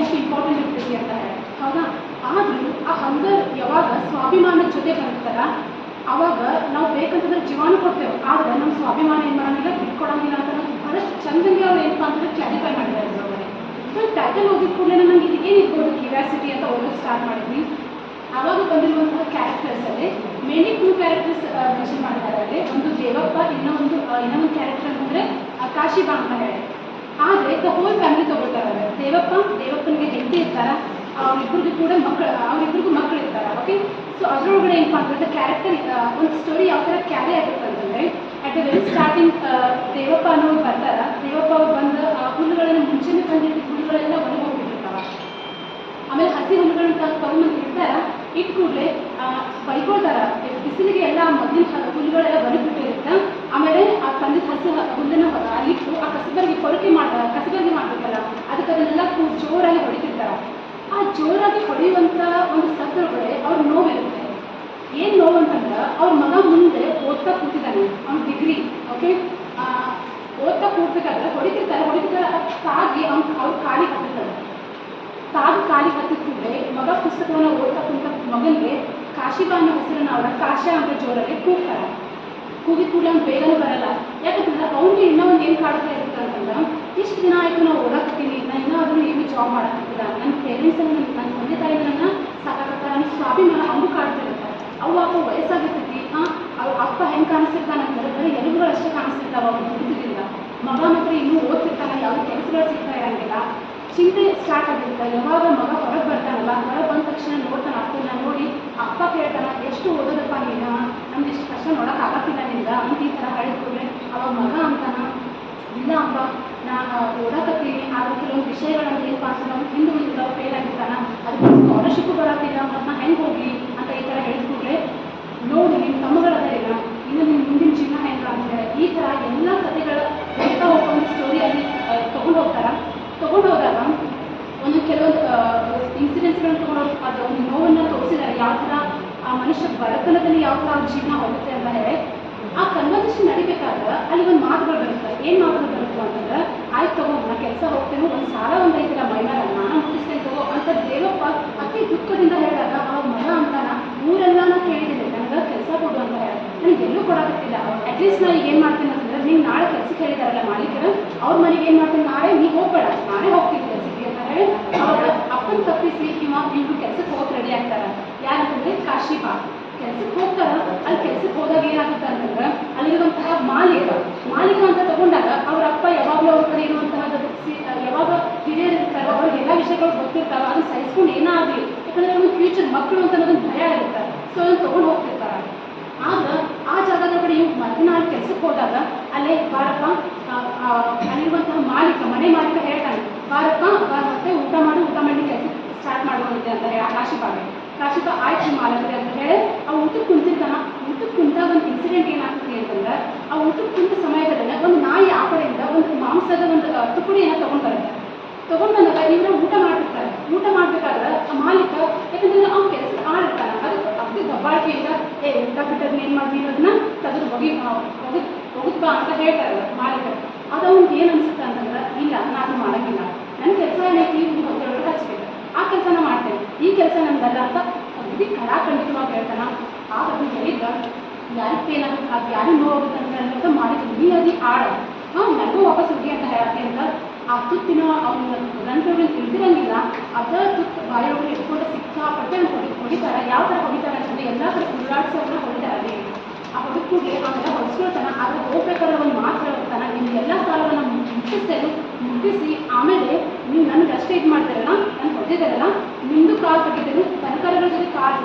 ಎಷ್ಟು ಇಂಪಾರ್ಟೆಂಟ್ ಇರ್ತೈತಿ ಅಂತ ಹೇಳಿ ಹೌದಾ ಆದರೂ ಆ ಹಂಗರ್ ಯಾವಾಗ ಸ್ವಾಭಿಮಾನದ ಜೊತೆ ಬರ್ತಾರ ಅವಾಗ ನಾವು ಬೇಕಂತಂದ್ರೆ ಜೀವಾನು ಕೊಡ್ತೇವೆ ಆದ್ರೆ ನಮ್ಮ ಸ್ವಾಭಿಮಾನ ಏನು ಮಾಡಂಗಿಲ್ಲ ಬಿಟ್ಕೊಡಂಗಿಲ್ಲ ಅಂತ ನಾವು ಬಹಳಷ್ಟು ಚಂದಂಗೆ ಅವ್ರು ಏನಪ್ಪ ಅಂತಂದ್ರೆ ಕ್ಲಾರಿಫೈ ಮಾಡಿದ್ದಾರೆ ಸೊ ಟೈಟಲ್ ಓದಿದ ಕೂಡಲೇ ನನಗೆ ಇದು ಏನಿರ್ಬೋದು ಕ್ಯೂರಿಯಾಸಿಟಿ ಅಂತ ಓದೋಕೆ ಸ್ಟಾರ್ಟ್ ಮಾಡಿದ್ವಿ ಅವಾಗ ಬಂದಿರುವಂತಹ ಕ್ಯಾರೆಕ್ಟರ್ಸ್ ಅಲ್ಲಿ ಮೇನಿ ಟೂ ಕ್ಯಾರೆಕ್ಟರ್ಸ್ ಮೆನ್ಷನ್ ಮಾಡಿದ್ದಾರೆ ಅಲ್ಲಿ ಒಂದು ದೇವಪ್ಪ ಇನ್ನೊಂದು ಇನ್ನೊಂದು ಕ್ಯಾರೆಕ್ಟರ್ ಅಂದ್ರೆ ಕಾಶಿ ಅಂತ ಹೇಳಿ ಆದ್ರೆ ದ ಹೋಲ್ ಫ್ಯಾಮಿಲಿ ತಗೊಳ್ತಾರೆ ದೇವಪ್ಪ, ದೇವಪ್ಪನಿಗೆ ಹೆಂಡತಿ ಇರ್ತಾರ? ಅವ್ರಿಬ್ರಿಗೂ ಕೂಡ ಮಕ್ಕಳು ಅವ್ರಿಬ್ರಿಗೂ ಮಕ್ಕಳು ಇರ್ತಾರ? ಓಕೆ ಸೊ ಅದರೊಳಗಡೆ ಏನಪ್ಪ ಅಂತಂದ್ರೆ ಕ್ಯಾರೆಕ್ಟರ್ ಒಂದು ಸ್ಟೋರಿ ಯಾವ ಥರ ಕ್ಯಾರಿ ಆಗುತ್ತೆ ಅಂತಂದ್ರೆ at the very starting Devappa ಅನ್ನೋರು ಬರ್ತಾರ? ದೇವಪ್ಪ ಅವ್ರು ಬಂದು ಹುಲ್ಲುಗಳನ್ನ ಮುಂಚೆನೇ ಬಂದಿದ್ದ ಹುಲ್ಲುಗಳೆಲ್ಲ ಒಳಗೆ ಹೋಗ್ಬಿಟ್ಟಿರ್ತಾವ ಆಮೇಲೆ ಹಸಿ ಹುಲ್ಲುಗಳನ್ನ ತಂದು ತಗೊಂಡು ಇಟ್ಟು ಕೂಡಲೇ ಬೈಕೊಳ್ತಾರ ಬಿಸಿಲಿಗೆ ಎಲ್ಲ ಮೊದಲಿನ ಹುಲ್ಲುಗಳೆಲ್ಲ ಬಲಿಬಿಟ್ಟಿರುತ್ತೆ. ಆಮೇಲೆ ಆ ತಂದೆ ಹಸು ಹುಲ್ಲನ್ನು ಅಲ್ಲಿಟ್ಟು ಆ ಕಸಬರಿಗೆ ಕೊರಕೆ ಮಾಡ್ತಾರ ಕಸಬರಿಗೆ ಮಾಡ್ಬೇಕಲ್ಲ ಅದಕ್ಕೆ ಅದನ್ನೆಲ್ಲ ಜೋರಾಗಿ ಹೊಡಿತಿರ್ತಾರ. ಆ ಜೋರಾಗಿ ಹೊಡೆಯುವಂಥ ಒಂದು ಸತ್ತೊಳಗಡೆ ಅವ್ರ ನೋವಿರುತ್ತೆ. ಏನು ನೋವು ಅಂತಂದ್ರೆ ಅವ್ರ ಮಗ ಮುಂದೆ ಓದ್ತಾ ಕೂತಿದ್ದಾನೆ, ಅವ್ನ ಡಿಗ್ರಿ ಓಕೆ ಓದ್ತಾ ಕೂಡ್ಬೇಕಾದ್ರೆ ಹೊಡಿತಿರ್ತಾರೆ ಹೊಡಿತಿರ್ತಾರೆ ತಾಗಿ ಅವ್ನ ಅವ್ರ ಕಾಲಿಗೆ ಹತ್ತಿರ್ತಾರೆ ತಾಗಿ ಕಾಲಿಗೆ ಹತ್ತಿದ್ರೆ ಮಗ ಪುಸ್ತಕವನ್ನು ಓದ್ತಾ ಮಗನಿಗೆ ಕಾಶಿಬಾ ಅನ್ನೋ ಹೆಸರನ್ನ ಅವರ ಕಾಶ ಅಂತ ಜೋರಲ್ಲಿ ಕೂಗ್ತಾರೆ. ಕೂಗಿದ ಕೂಡಲೇ ಅವ್ನು ಬೇಗನೆ ಬರಲ್ಲ. ಯಾಕಂತಂದ್ರೆ ಅವ್ನಿಗೆ ಇನ್ನೂ ಒಂದು ಏನು ಕಾಡ್ತಾ ಇರುತ್ತೆ ಅಂತಂದ್ರೆ, ಇಷ್ಟು ದಿನ ಆಯಿತು ನಾವು ಓದಾಕತ್ತೀನಿ ನಾನು ಇನ್ನೂ ಅದನ್ನು ಏನು ಜಾಬ್ ಮಾಡಕ್ಕಿಲ್ಲ ನನ್ನ ಪೇರೆಂಟ್ಸ್ ನನ್ನ ನನ್ನ ತಂದೆ ತಾಯಿ ನನ್ನ ಸಾಕಾಗತ್ತ? ನನ್ನ ಸ್ವಾಭಿಮಾನ ಕಾಡ್ತಾ ಕಾಡ್ತಿರುತ್ತೆ ಅವು ಅಪ್ಪ ವಯಸ್ಸಾಗಿರ್ತೈತಿ, ಹಾಂ ಅವ್ರ ಅಪ್ಪ ಹೆಂಗೆ ಕಾಣಿಸ್ತಿರ್ತಾನಂದ್ರೆ ಬರೀ ಎಲುಬುಗಳು ಅಷ್ಟೇ ಕಾಣಿಸ್ತಿರ್ತಾವ ಅವ್ನು ದುಡಿದಿಲ್ಲ ಮಗ ಮಾತ್ರ ಇನ್ನೂ ಓದ್ತಿರ್ತಾನೆ ಯಾವ ಕೆಲಸಗಳು ಸಿಗ್ತಾ ಇರಂಗಿಲ್ಲ. ಚಿಂತೆ ಸ್ಟಾರ್ಟ್ ಆಗಿರುತ್ತೆ. ಯಾವಾಗ ಮಗ ಹೊರಗೆ ಬರ್ತಾನಲ್ಲ ಹೊರಗೆ ಬಂದ ತಕ್ಷಣ ನೋಡ್ತಾನೆ ಅಪ್ಪನ ನೋಡಿ ಅಪ್ಪ ಕೇಳ್ತಾನ ಎಷ್ಟು ಓದೋದಪ್ಪ ನೀನು ನಮ್ಗೆ ಇಷ್ಟು ಕಷ್ಟ ನೋಡೋಕ್ಕಾಗತ್ತಿಲ್ಲ ನಿಂದ ಅಂತ ಈ ಥರ ಹೇಳಿದ್ಮೇಲೆ ಅವಾಗ ಮಗ ಅಂತಾನ? ಇಲ್ಲ ಅಪ್ಪ ನಾನು ಓಡಾಕತ್ತೀನಿ ಆದ್ರೆ ಕೆಲವೊಂದು ವಿಷಯಗಳನ್ನ ಏನಪ್ಪ ಅಂತ ನಾವು ಹಿಂದೆ ಮುಂದೆ ಫೇಲ್ ಆಗಿರ್ತಾನ. ಅದಕ್ಕೆ ಸ್ಕಾಲರ್ಶಿಪ್ ಬರತ್ತಿಲ್ಲ. ಮತ್ತು ನಾ ಹೆಂಗೆ ಹೋಗ್ಲಿ ಅಂತ ಈ ಥರ ಹೇಳ್ಕೊಂಡ್ರೆ ನೋಡಿ ನಿಮ್ಮ ಇಲ್ಲ ಇನ್ನು ನಿಮ್ಮ ಮುಂದಿನ ಜೀವನ ಹೆಂಗ ಅಂತ ಈ ಥರ ಎಲ್ಲ ಕಥೆಗಳ ಹೇಳ್ತಾ ಹೋಗೋ ಒಂದು ಸ್ಟೋರಿ ಅಲ್ಲಿ ತೊಗೊಂಡು ಹೋಗ್ತಾರ. ತೊಗೊಂಡು ಹೋದಾಗ ಒಂದು ಕೆಲವೊಂದು ಇನ್ಸಿಡೆಂಟ್ಸ್ಗಳನ್ನ ತೊಗೊಂಡು ಅದು ಒಂದು ನೋವನ್ನು ತೋರಿಸಿದ್ದಾರೆ ಯಾವ ಥರ ಆ ಮನುಷ್ಯ ಬಡತನದಲ್ಲಿ ಯಾವ ಥರ ಜೀವನ ಹೋಗುತ್ತೆ ಅಂತ ಹೇಳಿ, ಆ ಕನ್ವರ್ಸೇಷನ್ ನಡಿಬೇಕಾದ್ರೆ ಅಲ್ಲಿ ಒಂದು ಮಾತುಗಳು ಬರುತ್ತೆ. ಏನು ಮಾತುಗಳು ಬರುತ್ತೆ ಅಂತಂದ್ರೆ, ಆಯ್ತು ತಗೋ, ನಾ ಕೆಲಸ ಹೋಗ್ತೇನೆ, ಒಂದು ಸಾಲ ಒಂದು ಐತಿಲ್ಲ ಮೈನಾರ ನಾನು ಮುಟ್ಟಿಸ್ತೇನೆ ತಗೋ ಅಂತ ದೇವಪ್ಪ ಅತಿ ದುಃಖದಿಂದ ಹೇಳಿದಾಗ ಅವ್ರ ಮಗ ಅಂತಾನ ಊರೆಲ್ಲ ನಾ ಕೇಳಿದ್ದೀನಿ, ನನಗೆ ಕೆಲಸ ಕೊಡು ಅಂತ ಹೇಳಿ. ನನಗೆ ಎಲ್ಲೂ ಕೊಡೋಕ್ಕಿಲ್ಲ ಅಟ್ಲೀಸ್ಟ್ ನಾ ಈಗ ಏನು ಮಾಡ್ತೀನಿ ಅಂತಂದ್ರೆ ನೀನು ನಾಳೆ ಕೆಲಸಕ್ಕೆ ಹೇಳಿದಾರಲ್ಲ ಮಾಲೀಕರು, ಅವ್ರ ಮನೆಗೆ ಏನು ಮಾಡ್ತೀನಿ, ನಾಳೆ ನೀ ಹೋಗ್ಬೇಡ, ನಾನೇ ಹೋಗ್ತೀನಿ ಕೆಲಸಕ್ಕೆ ಅಂತ ಹೇಳಿ ಅವಾಗ ಅಪ್ಪನ ತಪ್ಪಿಸಿ ಇವ ಇವ್ರು ಕೆಲಸಕ್ಕೆ ಹೋಗಕ್ಕೆ ರೆಡಿ ಆಗ್ತಾರೆ ಕೆಲ್ಸಕ್ಕೆ ಹೋಗ್ತಾರ, ಅಲ್ಲಿ ಕೆಲ್ಸಕ್ಕೆ ಹೋದಾಗ ಏನಾಗುತ್ತೆ ಅಂತಂದ್ರೆ, ಅಲ್ಲಿರುವಂತಹ ಮಾಲೀಕ ಮಾಲೀಕ ಅಂತ ತಗೊಂಡಾಗ ಅವ್ರ ಅಪ್ಪ ಯಾವಾಗಲೂ ಅವ್ರ ಕಡೆ ಇರುವಂತಹ ಯಾವಾಗ ಹಿರಿಯರು ಇರ್ತಾರೋ, ಅವ್ರಿಗೆ ಎಲ್ಲ ವಿಷಯಗಳು ಗೊತ್ತಿರ್ತಾವ ಅದನ್ನ ಸಹಿಸ್ಕೊಂಡು ಏನಾಗಲಿ, ಯಾಕಂದ್ರೆ ಅವ್ರಿಗೆ ಫ್ಯೂಚರ್ ಮಕ್ಕಳು ಅಂತ ಅನ್ನೋದೊಂದು ಭಯ ಇರುತ್ತೆ. ಸೊ ಅದನ್ನ ತಗೊಂಡು ಹೋಗ್ತಿರ್ತಾರ. ಆಗ ಆ ಜಾಗದ ಕಡೆ ಇವ್ ಮಧ್ಯಾಹ್ನ ಕೆಲ್ಸಕ್ಕೆ ಹೋದಾಗ ಅಲ್ಲೇ, ಬಾರಪ್ಪ ಅಲ್ಲಿರುವಂತಹ ಮಾಲೀಕ, ಮನೆ ಮಾಲೀಕ ಹೇಳ್ತಾನೆ, ಬಾರಪ್ಪ ಬಾರ ಮತ್ತೆ ಊಟ ಮಾಡಿ ಊಟ ಮಾಡಿ ಕೆಲಸ ಸ್ಟಾರ್ಟ್ ಮಾಡುವಂತೆ ಅಂತ ಹೇಳಿ ಕಾಶಿಬ ಆಯ್ತು ಮಾಲಕರೇ ಅಂತ ಹೇಳಿ ಆ ಊಟಕ್ಕೆ ಕುಂತಿರ್ತಾನ ಊಟಕ್ಕೆ ಕುಂತಾಗ ಒಂದು ಇನ್ಸಿಡೆಂಟ್ ಏನಾಗ್ತದೆ ಅಂತಂದ್ರೆ ಆ ಊಟಕ್ಕೆ ಕುಂತ ಸಮಯದಲ್ಲಿ ಒಂದು ನಾಯಿ ಆ ಕಡೆಯಿಂದ ಒಂದು ಮಾಂಸದ ಒಂದು ತುಕಡಿಯನ್ನ ತಗೊಂಡ್ ಬರುತ್ತೆ ತಗೊಂಡ್ ಬಂದಾಗ ಇವರು ಊಟ ಮಾಡಿರ್ತಾರೆ ಊಟ ಮಾಡ್ಬೇಕಾದ್ರೆ ಆ ಮಾಲೀಕ ಯಾಕಂದ್ರೆ ಅವ್ನ ಕೆಲಸ ಆಳಿರ್ತಾನೆ ಅದಕ್ಕೆ ಅಗ್ದಿ ದಬ್ಬಾಳಿಕೆಯಿಂದ ಏ, ಊಟ ಬಿಟ್ಟದ್ ಏನ್ ಮಾಡ್ತೀನಿ ಅದನ್ನ ತೆಗೆದು ಒಗಿ ಒಗದ್ ಒಗದ್ ಬಾ ಅಂತ ಹೇಳ್ತಾರೆ ಮಾಲೀಕ ಅದು ಅವ್ನಿಗೆ ಏನ್ ಅನ್ಸುತ್ತೆ ಅಂತಂದ್ರೆ ಇಲ್ಲ ನಾನು ಮಾಡಂಗಿಲ್ಲ ನನ್ನ ಕೆಲಸ ಏನೈತಿ ನೀವು ಹೊತ್ತೊಳಗೆ ಹಚ್ಬೇಕು ಆ ಕೆಲಸನ ಮಾಡ್ತೇನೆ ಈ ಕೆಲಸ ನಮ್ದಲ್ಲ ಅಂತ ಅಗದಿ ಕಡಾಖಂಡಿತವಾಗಿ ಹೇಳ್ತಾನ ಆ ಬಗ್ಗೆ ಹೇಳಿದ್ದ ಯಾರಿಗೆ ಪೇನ್ ಆಗುತ್ತೆ ಅದು ಯಾರಿಗೆ ನೋವಾಗುತ್ತೆ ಅಂತ ಮಾಡಿದ್ರು ನೀ ಅದಿ ಆಡ ಹಾಂ ನನಗೂ ವಾಪಸ್ ಹೋಗಿ ಅಂತ ಹೇಳತ್ತೆ ಅಂತ ಆ ತುತ್ತಿನ ಅವನ ಗ್ರಂಥಗಳು ತಿಳಿದಿರಂಗಿಲ್ಲ. ಅದ ತುತ್ತು ಬಾಯೊಳಗೆ ಇಟ್ಕೊಂಡು ಸಿಕ್ಕಾಪಟ್ಟೆ ಪಟ್ಟೆ ಹೊಡಿ ಹೊಡಿತಾರೆ ಯಾವ ಥರ ಹೊಡಿತಾರೆ ಅಂತಂದ್ರೆ ಎಲ್ಲ ಕಡೆ ಉಳ್ಳಾಡ್ಸೋರ್ನ ಹೊಡಿತಾರೆ ಆ ಹುಡುಕಿಗೆ ಅವೆಲ್ಲ ಹೊಡಿಸ್ಕೊಳ್ತಾನ ಆದ್ರೆ ಹೋಗ್ಬೇಕಾದ್ರೆ ಒಂದು ಮಾತು ಹೇಳ್ತಾನ ನಿಮ್ಗೆ ಎಲ್ಲ ಸಾಲವನ್ನು ಮುಟ್ಟಿಸ್ತೇನೆ ಮುಟ್ಟಿಸಿ ಆಮೇಲೆ ನೀವು ನನಗೆ ಅಷ್ಟೇ ಇದು ಮಾಡ್ತೀರಲ್ಲ ನಾನು ಹೊಡೆದಿದ್ದಾರಲ್ಲ ನಿಮ್ಮದು ಕಾಲು ತೆಗಿತೇನೆ ತರಕಾರಿಗಳ ಜೊತೆ ಕಾಲು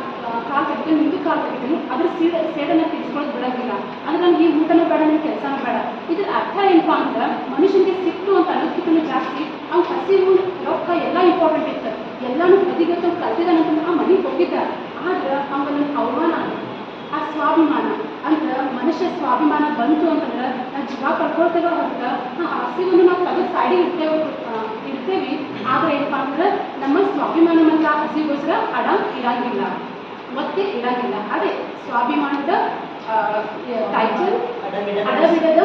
ಕಾಲು ತೆಗಿತೇನೆ ನಿಮ್ಮದು ಕಾಲು ತೆಗಿತೇನೆ ಅದ್ರ ಸೀಡ ಸೇಡನ್ನ ತಿರ್ಸ್ಕೊಳ್ಳೋದು ಬಿಡೋದಿಲ್ಲ ಅಂದ್ರೆ ನನಗೆ ಈ ಊಟನೂ ಬೇಡ ನನ್ನ ಕೆಲಸನೂ ಬೇಡ. ಇದ್ರ ಅರ್ಥ ಏನಪ್ಪ ಅಂದ್ರೆ, ಮನುಷ್ಯನಿಗೆ ಸಿಟ್ಟು ಅಂತ ಅನ್ನೋದಕ್ಕಿಂತ ಜಾಸ್ತಿ, ಅವ್ನ ಹಸಿವು, ರೊಕ್ಕ ಎಲ್ಲ ಇಂಪಾರ್ಟೆಂಟ್ ಇತ್ತು. ಎಲ್ಲಾನು ಬದಿಗಟ್ಟು ಕಲ್ತಿದ್ದಾನಂತಂದ್ರೆ ಆ ಮನೆಗೆ ಹೋಗಿದ್ದ. ಆದ್ರೆ ಅವನ ಅವಮಾನ ಆ ಸ್ವಾಭಿಮಾನ, ಅಂದ್ರೆ ಮನುಷ್ಯ ಸ್ವಾಭಿಮಾನ ಬಂತು ಅಂತಂದ್ರೆ ನಾವು ಜೀವ ಕಳ್ಕೊಳ್ತೇವೆ ಹೊರತ ಆ ಹಸಿವನ್ನು ನಾವು ತೆಗೆದು ಸೈಡಿಗೆ ಇರ್ತೇವೆ ಆ, ಇರ್ತೇವಿ. ಆದ್ರೆ ಏನಪ್ಪ ಅಂದ್ರೆ ನಮ್ಮ ಸ್ವಾಭಿಮಾನ ಮತ್ತು ಆ ಹಸಿಗೋಸ್ಕರ ಅಡ ಇರಂಗಿಲ್ಲ. ಮತ್ತೆ ಇರಂಗಿಲ್ಲ. ಅದೇ ಸ್ವಾಭಿಮಾನದ ಟೈಟಲ್ ಅಡವಿಡದ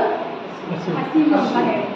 ಹಸಿವು ಅಂತ ಹೇಳಿ